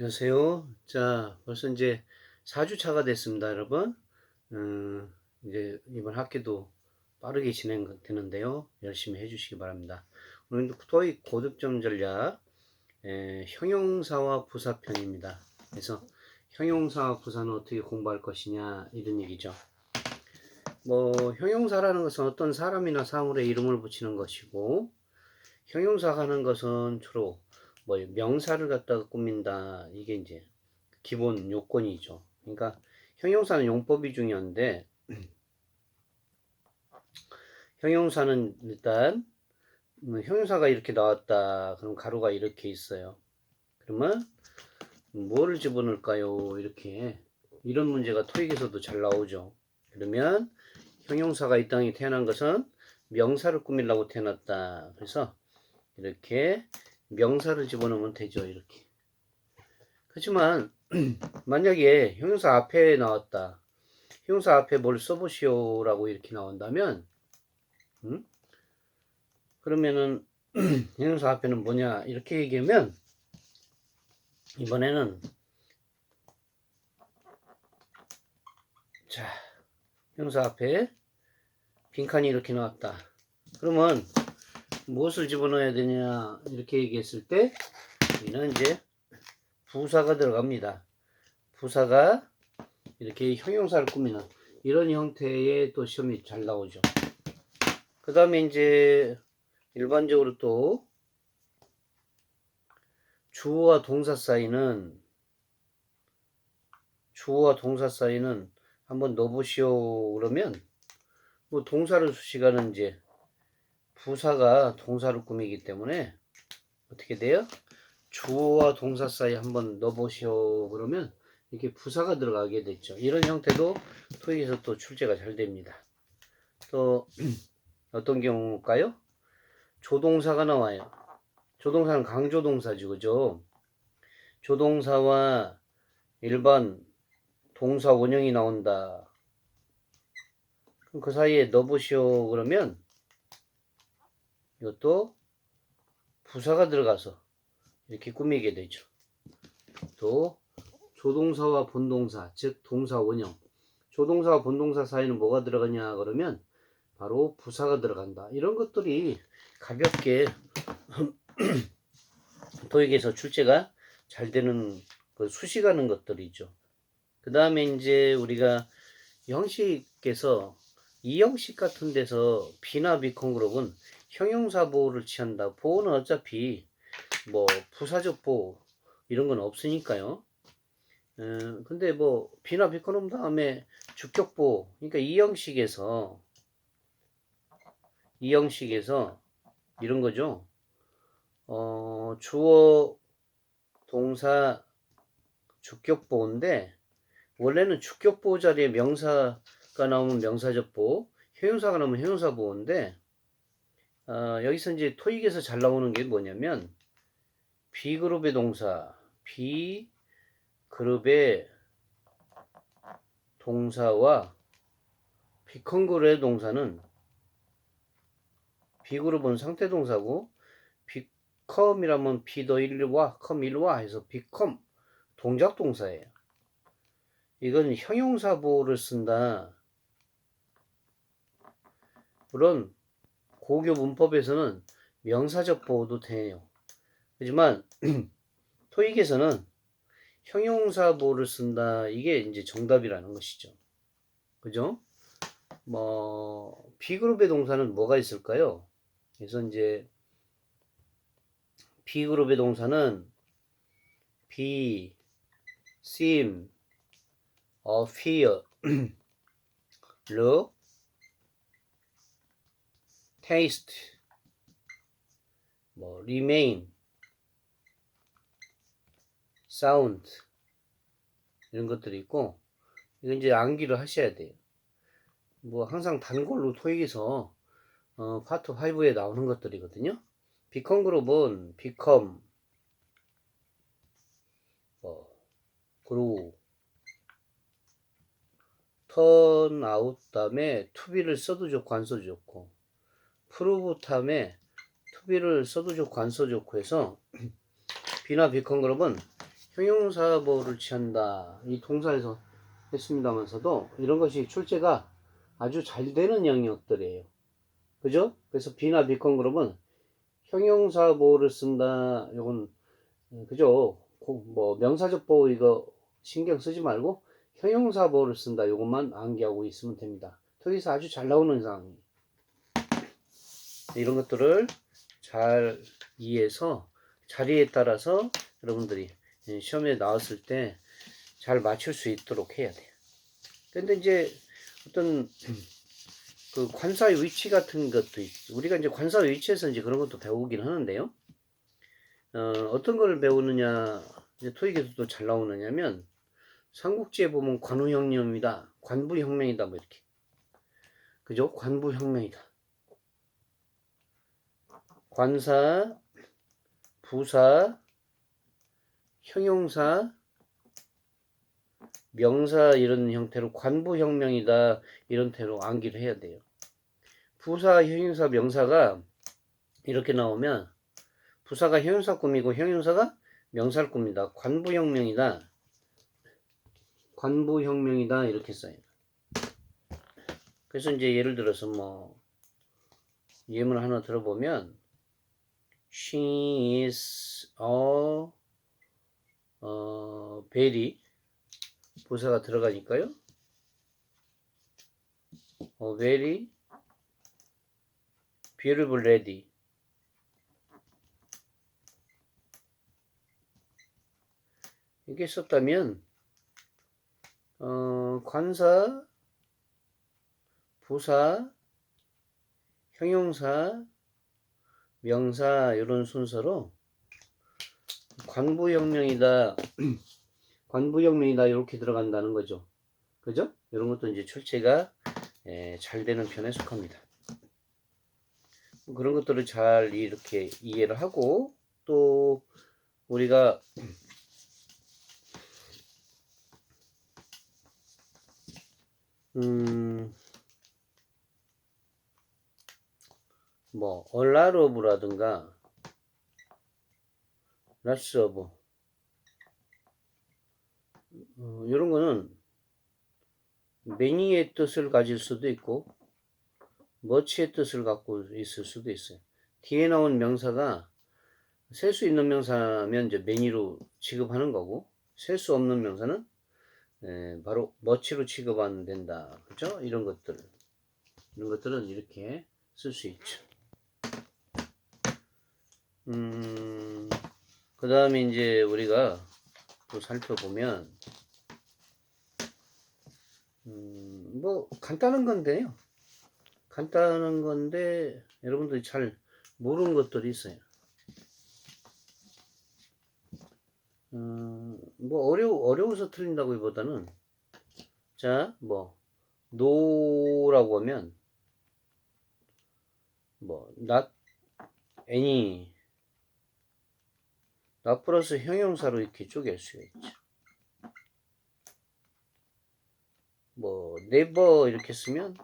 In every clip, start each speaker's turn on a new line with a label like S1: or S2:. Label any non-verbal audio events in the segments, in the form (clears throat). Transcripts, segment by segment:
S1: 안녕하세요. 자, 벌써 이제 4주차가 됐습니다, 여러분. 음, 이제 이번 학기도 빠르게 진행되는데요. 열심히 해주시기 바랍니다. 오늘 토익 고득점 전략, 에, 형용사와 부사편입니다. 그래서 형용사와 부사는 어떻게 공부할 것이냐, 이런 얘기죠. 뭐, 형용사라는 것은 어떤 사람이나 사물에 이름을 붙이는 것이고, 형용사가 하는 것은 주로 뭐 명사를 갖다가 꾸민다 이게 이제 기본 요건이죠. 그러니까 형용사는 용법이 중요한데 (clears throat) 형용사는 일단 뭐 형용사가 이렇게 나왔다. 그럼 가로가 이렇게 있어요. 그러면 뭐를 집어넣을까요? 이렇게 이런 문제가 토익에서도 잘 나오죠. 그러면 형용사가 이 땅에 태어난 것은 명사를 꾸미려고 태어났다. 그래서 이렇게 명사를 집어넣으면 되죠. 이렇게. 그렇지만 (clears throat) 만약에 형용사 앞에 나왔다. 형용사 앞에 뭘 써보시오 라고 이렇게 나온다면 음? 그러면은 (clears throat) 형용사 앞에는 뭐냐 이렇게 얘기하면 이번에는 자 형용사 앞에 빈칸이 이렇게 나왔다. 그러면 무엇을 집어넣어야 되냐 이렇게 얘기했을 때 여기는 이제 부사가 들어갑니다. 부사가 이렇게 형용사를 꾸미는 이런 형태의 또 시험이 잘 나오죠. 그 다음에 이제 일반적으로 또 주어와 동사 사이는 주어와 동사 사이는 한번 넣어보시오 그러면 뭐 동사를 수식하는 이제 부사가 동사를 꾸미기 때문에 어떻게 돼요? 주어와 동사 사이 한번 넣어보시오 그러면 이렇게 부사가 들어가게 됐죠. 이런 형태도 토익에서 또 출제가 잘 됩니다. 또 (clears throat) 어떤 경우일까요? 조동사가 나와요. 조동사는 강조동사죠. 그죠? 조동사와 일반 동사 원형이 나온다. 그럼 그 사이에 넣어보시오 그러면 이것도 부사가 들어가서 이렇게 꾸미게 되죠. 또 조동사와 본동사, 즉 동사 원형. 조동사와 본동사 사이는 뭐가 들어가냐 그러면 바로 부사가 들어간다. 이런 것들이 가볍게 (clears throat) 도익에서 출제가 잘 되는 그 수식하는 것들이죠. 그 다음에 이제 우리가 형식에서 이 형식 같은 데서 비나 비컨 그룹은 형용사 보호를 취한다. 보호는 어차피 뭐 부사적 보호 이런 건 없으니까요. 에, 근데 뭐 비나 비컨음 다음에 주격 보호 그러니까 이 형식에서 이 형식에서 이런 거죠. 어, 주어 동사 주격 보호인데 원래는 주격 보호 자리에 명사가 나오면 명사적 보호, 형용사가 나오면 형용사 보호인데 어, 여기서 이제 토익에서 잘 나오는 게 뭐냐면 B그룹의 동사, B그룹의 동사와 B컨그룹의 동사는 B그룹은 상태 동사고 B컴이라면 B더 일와 컴 일와 해서 B컴 동작 동사예요. 이건 형용사 보호를 쓴다. 물론 고교 문법에서는 명사적 보호도 돼요. 하지만 (clears throat) 토익에서는 형용사 보호를 쓴다. 이게 이제 정답이라는 것이죠. 그죠? 뭐 B그룹의 동사는 뭐가 있을까요? 그래서 이제 B그룹의 동사는 be, seem, appear, look, taste, 뭐 remain, sound. 이런 것들이 있고 이거 이제 암기를 하셔야 돼요. 뭐 항상 단골로 토익에서 어, 파트 5에 나오는 것들이거든요. 비컨 그룹은 become, 뭐 turn out 다음에 be를 써도 좋고 안 써도 좋고 프로브 탐에 투비를 써도 좋고 안 써도 좋고 해서 비나 비컨 그룹은 형용사보를 취한다. 이 동사에서 했습니다만서도 이런 것이 출제가 아주 잘 되는 영역들이에요. 그죠? 그래서 비나 비컨 그룹은 형용사보를 쓴다. 요건 음, 그죠? 고- 뭐 명사적 보호 이거 신경 쓰지 말고 형용사보를 쓴다. 요것만 암기하고 있으면 됩니다. 토익에서 아주 잘 나오는 상황이에요. 이런 것들을 잘 이해해서 자리에 따라서 여러분들이 예, 시험에 나왔을 때 잘 맞출 수 있도록 해야 돼요. 근데 이제 어떤 그 관사의 위치 같은 것도 있, 우리가 이제 관사의 위치에서 이제 그런 것도 배우긴 하는데요. 어, 어떤 걸 배우느냐, 이제 토익에서 도 잘 나오느냐면 삼국지에 보면 관우혁명이다, 관부혁명이다, 뭐 이렇게. 그죠? 관부혁명이다. 관사, 부사, 형용사, 명사 이런 형태로 관부혁명이다 이런 태로 암기를 해야 돼요. 부사, 형용사, 명사가 이렇게 나오면 부사가 형용사 꿈이고 형용사가 명사를 꿉니다. 관부혁명이다. 관부혁명이다 이렇게 써요. 그래서 이제 예를 들어서 뭐 예문 하나 들어보면 She is a 어, very 부사가 들어가니까요. 어, very beautiful lady. 이게 썼다면 어, 관사, 부사, 형용사, 명사 이런 순서로 관부혁명이다. 관부혁명이다 (clears throat) 이렇게 들어간다는 거죠. 그죠? 이런 것도 이제 출제가 예, 잘 되는 편에 속합니다. 그런 것들을 잘 이렇게 이해를 하고 또 우리가 (clears throat) 음, 뭐 얼라러브라든가 라스어브 어, 이런 거는 매니의 뜻을 가질 수도 있고 머치의 뜻을 갖고 있을 수도 있어요. 뒤에 나온 명사가 셀 수 있는 명사면 이제 매니로 취급하는 거고 셀 수 없는 명사는 에, 바로 머치로 취급 안 된다. 그죠? 이런 것들 이런 것들은 이렇게 쓸 수 있죠. 음, 그 다음에 이제 우리가 또 살펴보면, 음, 뭐, 간단한 건데요. 간단한 건데, 여러분들이 잘 모르는 것들이 있어요. 음, 뭐, 어려, 어려워서 틀린다고 보다는, 자, 뭐, 노라고 하면, 뭐, not any, not 플러스 형용사로 이렇게 쪼갤 수가 있죠. 뭐 never 이렇게 쓰면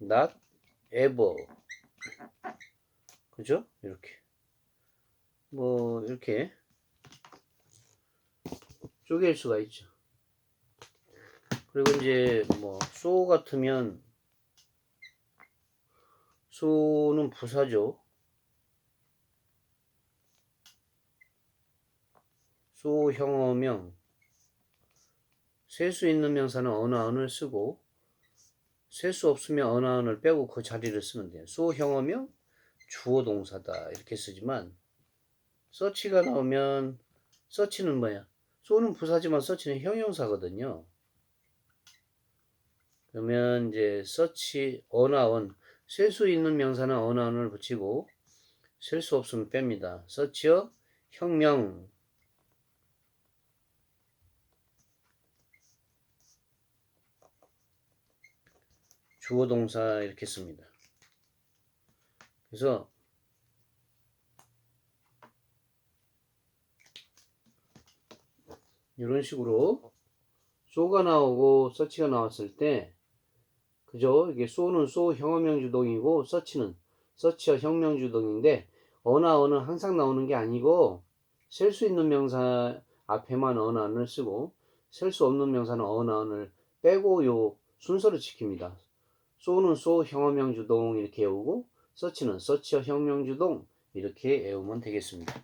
S1: not ever 그죠? 이렇게 뭐 이렇게 쪼갤 수가 있죠. 그리고 이제 뭐 so 같으면 so는 부사죠. 소형어명 셀 수 있는 명사는 언어언을 쓰고 셀 수 없으면 언어언을 빼고 그 자리를 쓰면 돼요. 소형어명 주어 동사다 이렇게 쓰지만 서치가 나오면 서치는 뭐야? 소는 부사지만 서치는 형용사거든요. 그러면 이제 서치 언어언 셀수 있는 명사는 언어언을 붙이고 셀 수 없으면 뺍니다. 서치어 혁명 주어 동사 이렇게 씁니다. 그래서 이런 식으로 소가 나오고 서치가 나왔을 때 그죠? 이게 소는 소 형어명 주동이고 서치는 서치어 혁명 주동인데 어나 어는 항상 나오는 게 아니고 셀 수 있는 명사 앞에만 언어를 쓰고 셀 수 없는 명사는 언어를 빼고 요 순서를 지킵니다. 쏘는 쏘 형어명 주동 이렇게 외우고 서치는 서치어 형명 주동 이렇게 외우면 되겠습니다.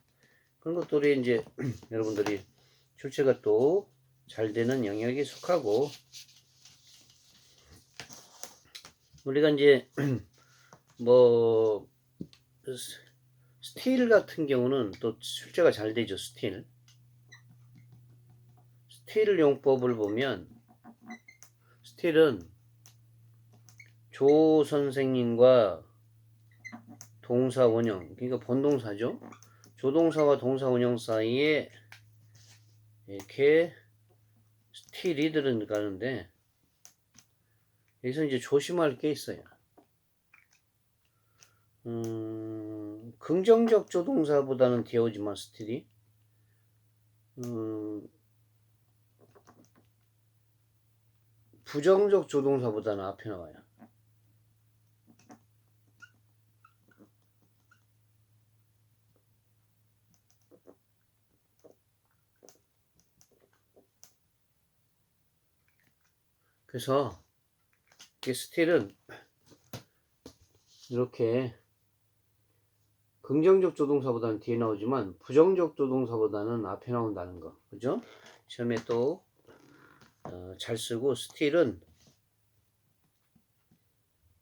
S1: 그런 것들이 이제 (clears throat) 여러분들이 출제가 또 잘 되는 영역에 속하고 우리가 이제 (clears throat) 뭐 스- 스틸 같은 경우는 또 출제가 잘 되죠 스틸 스틸 용법을 보면 스틸은 조 선생님과 동사 원형 그러니까 본동사죠 조동사와 동사 원형 사이에 이렇게 스틸이 들어가는데 여기서 이제 조심할 게 있어요. 음, 긍정적 조동사보다는 뒤에 오지만 스틸이 음, 부정적 조동사보다는 앞에 나와요. 그래서 이 스틸은 이렇게 긍정적 조동사보다는 뒤에 나오지만 부정적 조동사보다는 앞에 나온다는 거 그죠? 시험에 또 어, 잘 쓰고 스틸은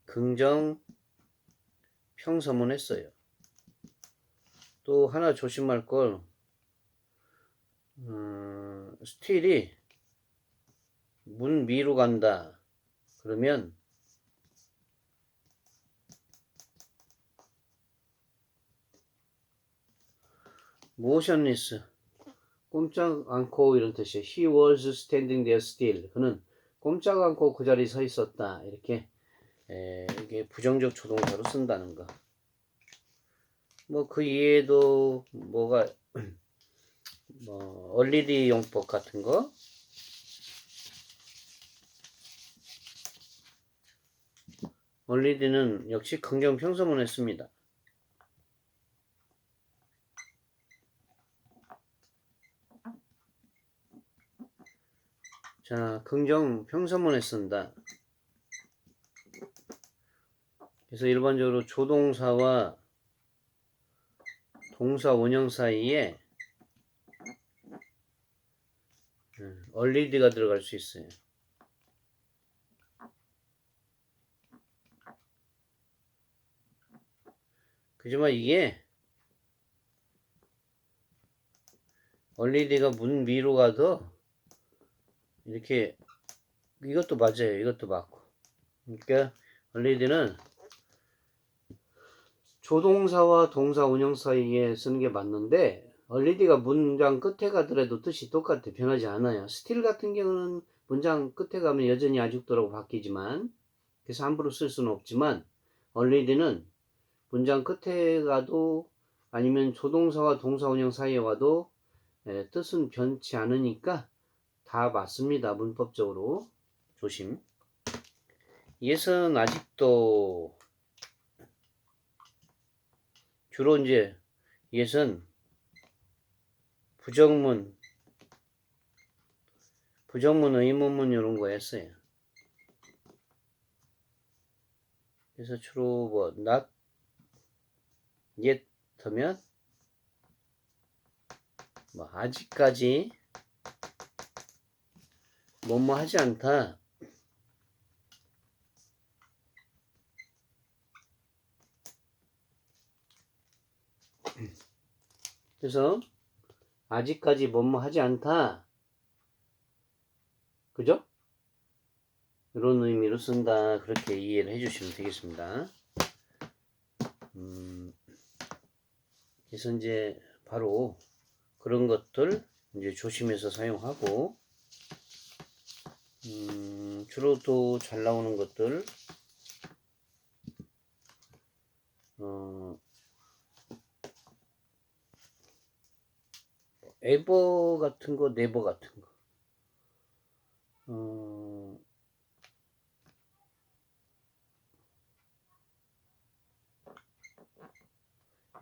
S1: 긍정 평서문 했어요. 또 하나 조심할 걸 음, 스틸이 문 위로 간다. 그러면 motionless 꼼짝 않고 이런 뜻이에요. He was standing there still. 그는 꼼짝 않고 그 자리에 서 있었다. 이렇게 에, 이게 부정적 조동사로 쓴다는 거. 뭐 그 이외에도 뭐가 (clears throat) 뭐 얼리디 용법 같은 거 얼리디는 역시 긍정 평서문에 씁니다. 자, 긍정 평서문에 쓴다. 그래서 일반적으로 조동사와 동사 원형 사이에 음, 얼리디가 들어갈 수 있어요. 그지만 이게 얼리디가 문 위로 가도 이렇게 이것도 맞아요. 이것도 맞고. 그러니까 얼리디는 조동사와 동사 운영 사이에 쓰는 게 맞는데 얼리디가 문장 끝에 가더라도 뜻이 똑같아 변하지 않아요. 스틸 같은 경우는 문장 끝에 가면 여전히 아직도라고 바뀌지만 그래서 함부로 쓸 수는 없지만 얼리디는 문장 끝에 가도 아니면 조동사와 동사 운영 사이에 가도 예, 뜻은 변치 않으니까 다 맞습니다. 문법적으로 조심. 예선 아직도 주로 이제 예선 부정문 부정문 의문문 이런 거 했어요. 그래서 주로 뭐 not yet 하면 뭐 아직까지 뭐뭐 하지 않다. 그래서 아직까지 뭐뭐 하지 않다. 그죠? 이런 의미로 쓴다. 그렇게 이해를 해주시면 되겠습니다. 음, 그래서 이제 바로 그런 것들 이제 조심해서 사용하고 음, 주로 또 잘 나오는 것들 어, 에버 같은 거, 네버 같은 거.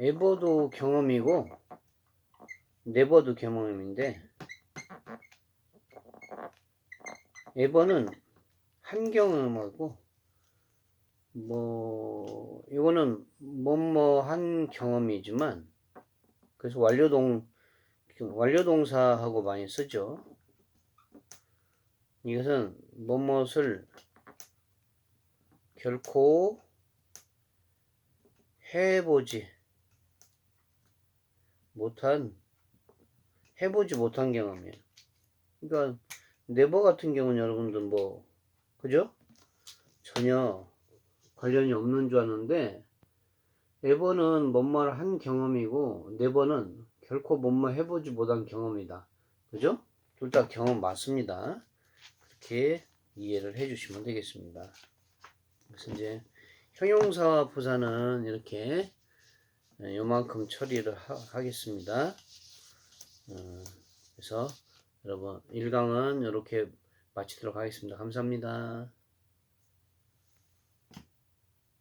S1: 에버도 경험이고 네버도 경험인데 에버는 한 경험하고 뭐 이거는 뭐뭐 한 경험이지만 그래서 완료동 완료동사하고 많이 쓰죠. 이것은 뭐뭇을 결코 해보지 못한 해보지 못한 경험이에요. 그러니까 네버 같은 경우는 여러분들 뭐 그죠? 전혀 관련이 없는 줄 아는데 에버는 뭔말 한 경험이고 네버는 결코 뭔말 해보지 못한 경험이다. 그죠? 둘 다 경험 맞습니다. 그렇게 이해를 해주시면 되겠습니다. 그래서 이제 형용사와 부사는 이렇게 요만큼 처리를 하, 겠습니다 그래서 여러분 1강은 이렇게 마치도록 하겠습니다. 감사합니다.